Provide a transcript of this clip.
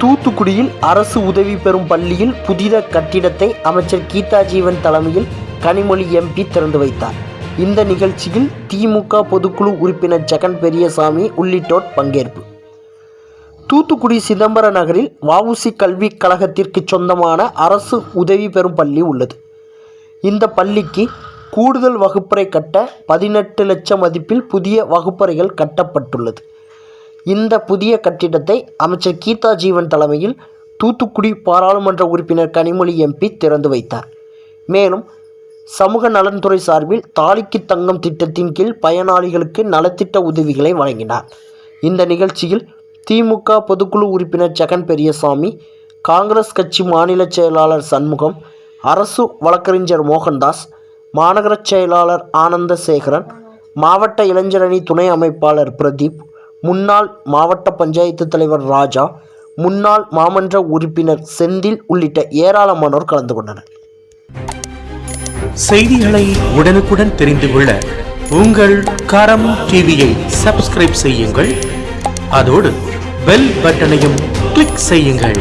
தூத்துக்குடியில் அரசு உதவி பெறும் பள்ளியில் புதித கட்டிடத்தை அமைச்சர் கீதா ஜீவன் தலைமையில் கனிமொழி எம்பி திறந்து வைத்தார். இந்த நிகழ்ச்சியில் திமுக பொதுக்குழு உறுப்பினர் ஜெகன் பெரியசாமி உள்ளிட்டோர் பங்கேற்பு. தூத்துக்குடி சிதம்பர நகரில் வவுசி கல்விக் கழகத்திற்கு சொந்தமான அரசு உதவி பெறும் பள்ளி உள்ளது. இந்த பள்ளிக்கு கூடுதல் வகுப்பறை கட்ட பதினெட்டு லட்சம் மதிப்பில் புதிய வகுப்பறைகள் கட்டப்பட்டுள்ளது. இந்த புதிய கட்டிடத்தை அமைச்சர் கீதா ஜீவன் தலைமையில் தூத்துக்குடி பாராளுமன்ற உறுப்பினர் கனிமொழி எம்பி திறந்து வைத்தார். மேலும் சமூக நலன்துறை சார்பில் தாலிக்கு தங்கம் திட்டத்தின் கீழ் பயனாளிகளுக்கு நலத்திட்ட உதவிகளை வழங்கினார். இந்த நிகழ்ச்சியில் திமுக பொதுக்குழு உறுப்பினர் ஜெகன் பெரியசாமி காங்கிரஸ் கட்சி மாநில செயலாளர் சண்முகம் அரசு வழக்கறிஞர் மோகன்தாஸ் மாநகர செயலாளர் ஆனந்த சேகரன் மாவட்ட இளைஞரணி துணை அமைப்பாளர் பிரதீப் முன்னாள் மாவட்ட பஞ்சாயத்து தலைவர் ராஜா முன்னாள் மாமன்ற உறுப்பினர் செந்தில் உள்ளிட்ட ஏராளமானோர் கலந்து கொண்டனர். செய்திகளை உடனுக்குடன் தெரிந்து கொள்ள உங்கள் கரம் டிவியை சப்ஸ்கிரைப் செய்யுங்கள். அதோடு பெல் பட்டனையும் கிளிக் செய்யுங்கள்.